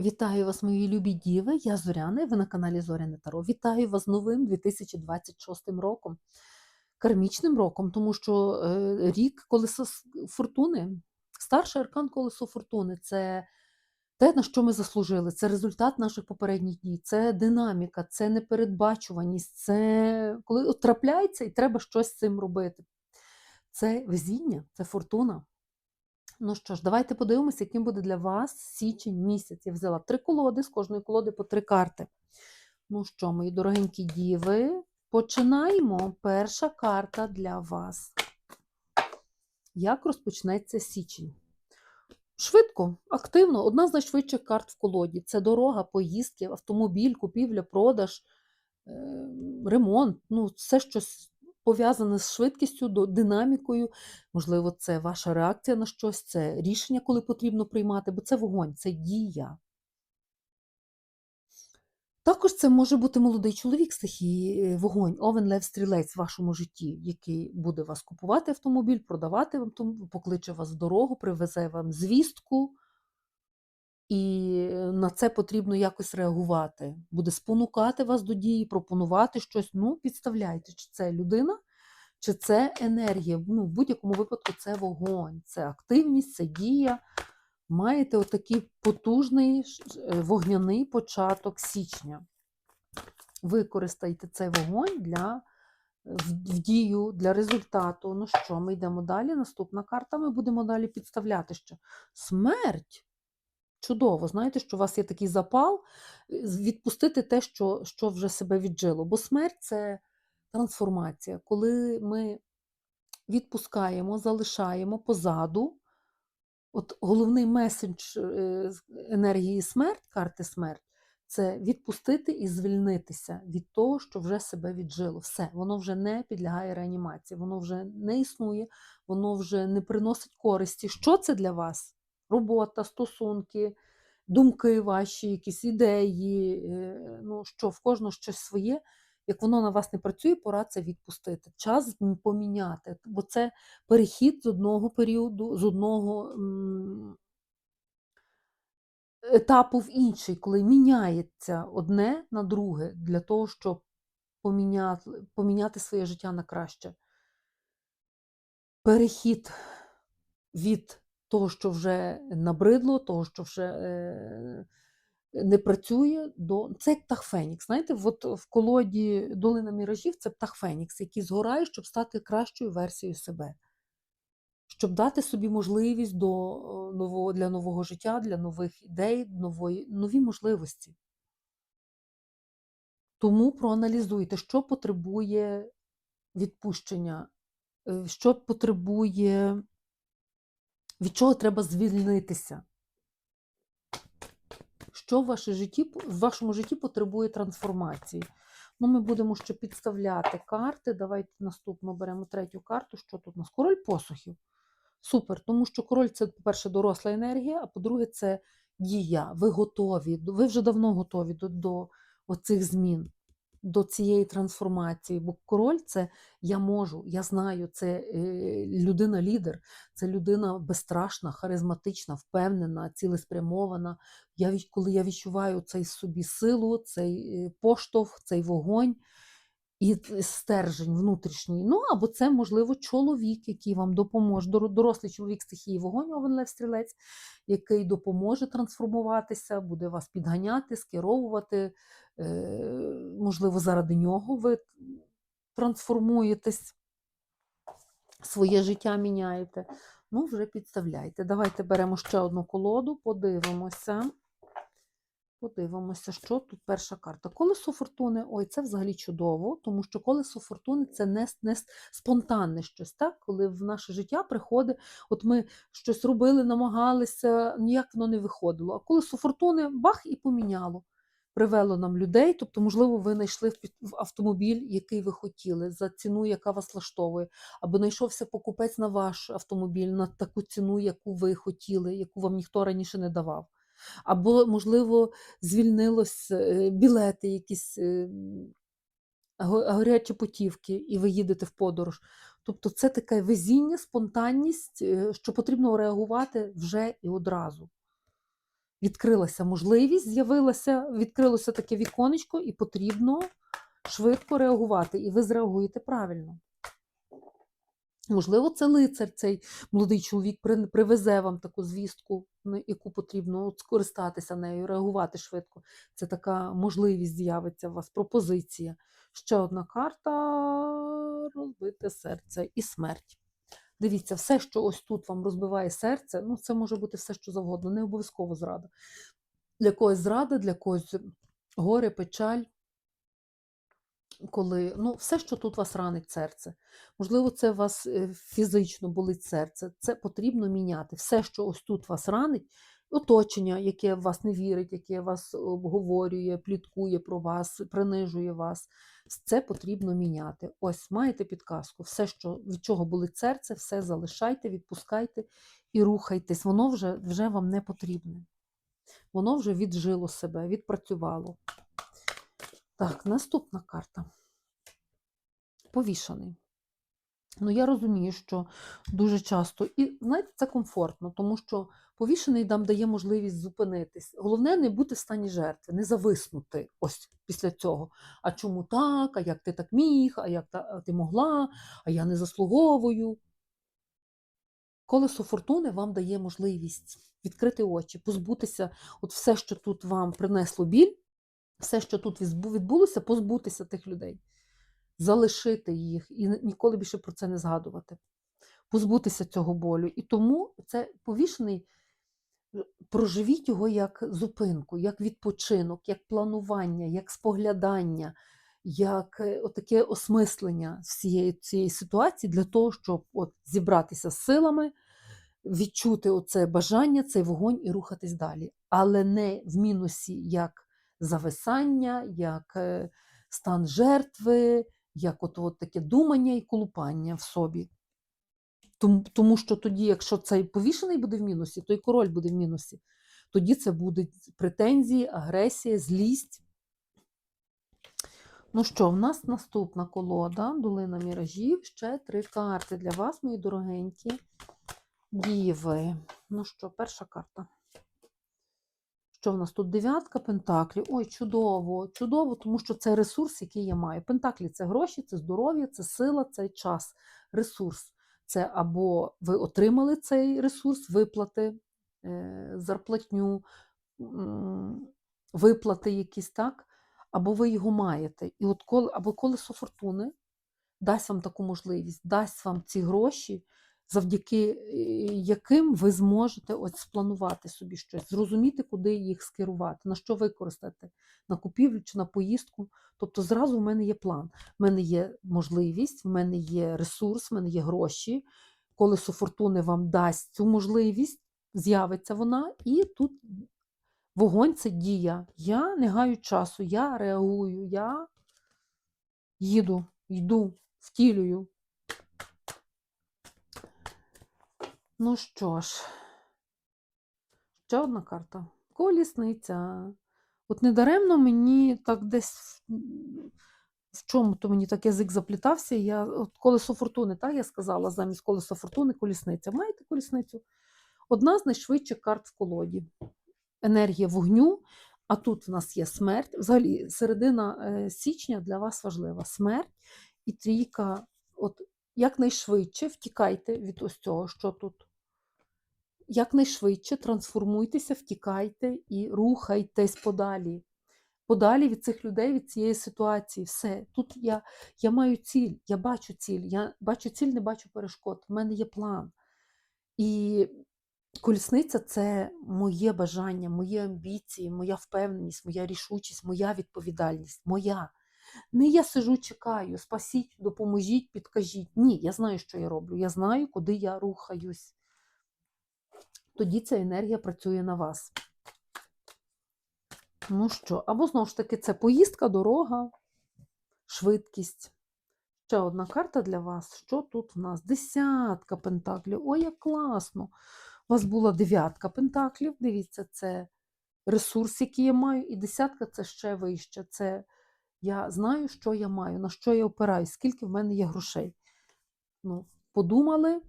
Вітаю вас, мої любі діви. Я Зоряна, і ви на каналі Зоряне Таро. Вітаю вас з новим 2026 роком, кармічним роком, тому що е, рік колесо фортуни, старший аркан колесо фортуни це те, на що ми заслужили. Це результат наших попередніх дій, це динаміка, це непередбачуваність, це коли трапляється і треба щось з цим робити. Це везіння, це фортуна. Ну що ж, давайте подивимося, яким буде для вас січень місяць. Я взяла три колоди, з кожної колоди по три карти. Ну що, мої дорогенькі діви, починаємо. Перша карта для вас. Як розпочнеться січень? Швидко, активно, одна з найшвидших карт в колоді. Це дорога, поїздки, автомобіль, купівля, продаж, е, ремонт. Ну, все щось пов'язане з швидкістю, до- динамікою. Можливо, це ваша реакція на щось, це рішення, коли потрібно приймати, бо це вогонь, це дія. Також це може бути молодий чоловік стихії е, вогонь, овен лев стрілець в вашому житті, який буде вас купувати автомобіль, продавати вам покличе вас в дорогу, привезе вам звістку, і е, на це потрібно якось реагувати. Буде спонукати вас до дії, пропонувати щось. Ну, підставляйте, чи це людина, чи це енергія. Ну, в будь-якому випадку це вогонь, це активність, це дія. Маєте отакий потужний е, вогняний початок січня. Використайте цей вогонь для е, в, в дію, для результату. Ну що, ми йдемо далі. Наступна карта. Ми будемо далі підставляти що смерть. Чудово, знаєте, що у вас є такий запал е, відпустити те, що, що вже себе віджило. Бо смерть це трансформація. Коли ми відпускаємо, залишаємо позаду. От головний меседж е, енергії смерть, карти смерть, це відпустити і звільнитися від того, що вже себе віджило. Все, воно вже не підлягає реанімації, воно вже не існує, воно вже не приносить користі. Що це для вас? Робота, стосунки, думки ваші, якісь ідеї. е, Ну що, в кожного щось своє. Як воно на вас не працює, пора це відпустити. Час поміняти, бо це перехід з одного періоду, з одного етапу в інший, коли міняється одне на друге для того, щоб поміняти, поміняти своє життя на краще. Перехід від того, що вже набридло, того, що вже е, не працює, до це як птах Фенікс. Знаєте, от в колоді Долина Міражів це птах Фенікс, який згорає, щоб стати кращою версією себе щоб дати собі можливість до е, нового, для нового життя, для нових ідей, нової, нові можливості. Тому проаналізуйте, що потребує відпущення, е, що потребує, від чого треба звільнитися. Що в, ваше житті, в вашому житті потребує трансформації. Ну, ми будемо ще підставляти карти. Давайте наступну беремо третю карту. Що тут у нас? Король посухів. Супер, тому що король це, по-перше, доросла енергія, а по-друге, це дія. Ви готові, ви вже давно готові до, до оцих змін, до цієї трансформації. Бо король це я можу, я знаю, це е, людина-лідер, це людина безстрашна, харизматична, впевнена, цілеспрямована. Я, коли я відчуваю цей собі силу, цей е, поштовх, цей вогонь і стержень внутрішній. Ну, або це, можливо, чоловік, який вам допоможе, дорослий чоловік стихії вогонь, Овен Лев Стрілець, який допоможе трансформуватися, буде вас підганяти, скеровувати. Е, Можливо, заради нього ви трансформуєтесь, своє життя міняєте. Ну, вже підставляйте. Давайте беремо ще одну колоду, подивимося. Подивимося, що тут перша карта. Колесо фортуни. Ой, це взагалі чудово, тому що колесо фортуни це не, не спонтанне щось, так? коли в наше життя приходить, от ми щось робили, намагалися, ніяк воно не виходило. А колесо фортуни бах і поміняло. Привело нам людей, тобто, можливо, ви знайшли в автомобіль, який ви хотіли, за ціну, яка вас влаштовує, або знайшовся покупець на ваш автомобіль на таку ціну, яку ви хотіли, яку вам ніхто раніше не давав. Або, можливо, звільнилось е, білети, якісь е, гарячі путівки, і ви їдете в подорож. Тобто це таке везіння, спонтанність, е, що потрібно реагувати вже і одразу. відкрилася можливість, з'явилося, відкрилося таке віконечко, і потрібно швидко реагувати. І ви зреагуєте правильно. Можливо, це лицар, цей молодий чоловік привезе вам таку звістку, яку потрібно скористатися нею, реагувати швидко. Це така можливість з'явиться у вас, пропозиція. Ще одна карта розбите серце і смерть. Дивіться, все, що ось тут вам розбиває серце, ну це може бути все, що завгодно, не обов'язково зрада. Для когось зрада, для когось горе, печаль, коли ну, все, що тут вас ранить серце. Можливо, це вас е, фізично болить серце. Це потрібно міняти. Все, що ось тут вас ранить, оточення, яке в вас не вірить, яке вас обговорює, пліткує про вас, принижує вас. Це потрібно міняти. Ось маєте підказку. Все, що від чого болить серце, все залишайте, відпускайте і рухайтесь. Воно вже, вже вам не потрібне. Воно вже віджило себе, відпрацювало. Так, наступна карта. Повішаний. Ну, я розумію, що дуже часто, і знаєте, це комфортно, тому що повішений нам дає можливість зупинитись. Головне не бути в стані жертви, не зависнути ось після цього. А чому так? А як ти так міг? А як ти могла? А я не заслуговую. Колесо фортуни вам дає можливість відкрити очі, позбутися, от все, що тут вам принесло біль, все, що тут відбулося, позбутися тих людей, залишити їх і ніколи більше про це не згадувати, позбутися цього болю. І тому це повішений, е, проживіть його як зупинку, як відпочинок, як планування, як споглядання, як е, отаке осмислення всієї цієї ситуації для того, щоб от зібратися з силами, відчути оце бажання, цей вогонь і рухатись далі. Але не в мінусі як зависання, як е, стан жертви, як от, таке думання і колупання в собі. Тому, тому що тоді, якщо цей повішений буде в мінусі, то і король буде в мінусі. Тоді це будуть претензії, агресія, злість. Ну що, в нас наступна колода, долина міражів, ще три карти для вас, мої дорогенькі діви. Ну що, перша карта. Що в нас тут? Дев'ятка пентаклів. Ой, чудово, чудово, тому що це ресурс, який я маю. Пентаклі це гроші, це здоров'я, це сила, це час, ресурс. Це або ви отримали цей ресурс, виплати, е, зарплатню, виплати якісь, так? Або ви його маєте. І от коли, або колесо фортуни дасть вам таку можливість, дасть вам ці гроші, завдяки е, яким ви зможете ось спланувати собі щось, зрозуміти, куди їх скерувати, на що використати, на купівлю чи на поїздку. Тобто зразу в мене є план. В мене є можливість, в мене є ресурс, в мене є гроші. Колесо фортуни вам дасть цю можливість, з'явиться вона, і тут вогонь це дія. Я не гаю часу, я реагую, я їду, йду, втілюю. Ну що ж, ще одна карта. Колісниця. От недаремно мені так десь в чому-то мені так язик заплітався. Я, от колесо фортуни, так я сказала, замість колеса фортуни колісниця. Маєте колісницю? Одна з найшвидших карт в колоді. Енергія вогню, а тут в нас є смерть. Взагалі, середина е, січня для вас важлива. Смерть і трійка. От якнайшвидше втікайте від ось цього, що тут. Якнайшвидше трансформуйтеся, втікайте і рухайтесь подалі. Подалі від цих людей, від цієї ситуації. Все. Тут я, я маю ціль, я бачу ціль. Я бачу ціль, не бачу перешкод. У мене є план. І колісниця це моє бажання, мої амбіції, моя впевненість, моя рішучість, моя відповідальність. Моя. Не я сижу, чекаю, спасіть, допоможіть, підкажіть. Ні, я знаю, що я роблю. Я знаю, куди я рухаюсь. Тоді ця енергія працює на вас. Ну що, або знову ж таки, це поїздка, дорога, швидкість. Ще одна карта для вас. Що тут в нас? Десятка пентаклів. Ой, як класно! У вас була дев'ятка пентаклів. Дивіться, це ресурс, який я маю, і десятка це ще вище. Це я знаю, що я маю, на що я опираюсь, скільки в мене є грошей. Ну, подумали,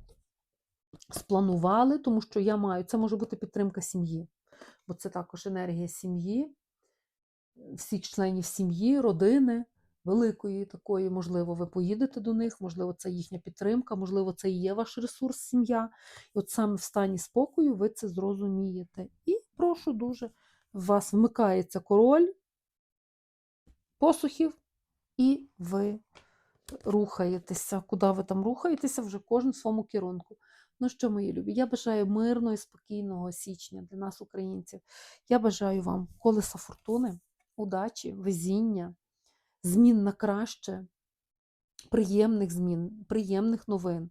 спланували, тому що я маю. Це може бути підтримка сім'ї. бо це також енергія сім'ї, всіх членів сім'ї, родини, великої такої, можливо, ви поїдете до них, можливо, це їхня підтримка, можливо, це і є ваш ресурс, сім'я. І от саме в стані спокою ви це зрозумієте. І прошу дуже, в вас вмикається король посухів, і ви рухаєтеся. Куди ви там рухаєтеся, вже кожен в своєму керунку. Ну що, мої любі, я бажаю мирного і спокійного січня для нас, українців. Я бажаю вам колеса фортуни, удачі, везіння, змін на краще, приємних змін, приємних новин.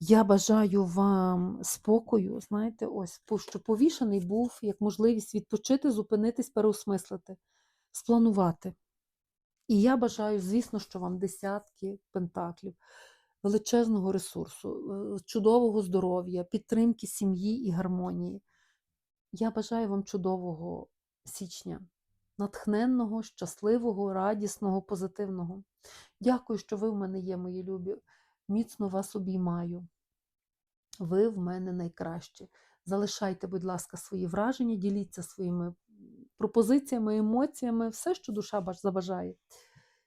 Я бажаю вам спокою, знаєте, ось, щоб повішений був як можливість відпочити, зупинитись, переосмислити, спланувати. І я бажаю, звісно, що вам десятки пентаклів, величезного ресурсу, е, чудового здоров'я, підтримки сім'ї і гармонії. Я бажаю вам чудового січня, натхненного, щасливого, радісного, позитивного. Дякую, що ви в мене є, мої любі. Міцно вас обіймаю. Ви в мене найкращі. Залишайте, будь ласка, свої враження, діліться своїми пропозиціями, емоціями, все, що душа баж- забажає.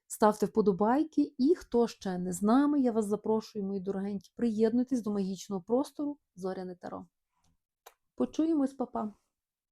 Ставте вподобайки, і хто ще не з нами, я вас запрошую, мої дорогенькі, приєднуйтесь до магічного простору Зоряне Таро. Почуємось, папа!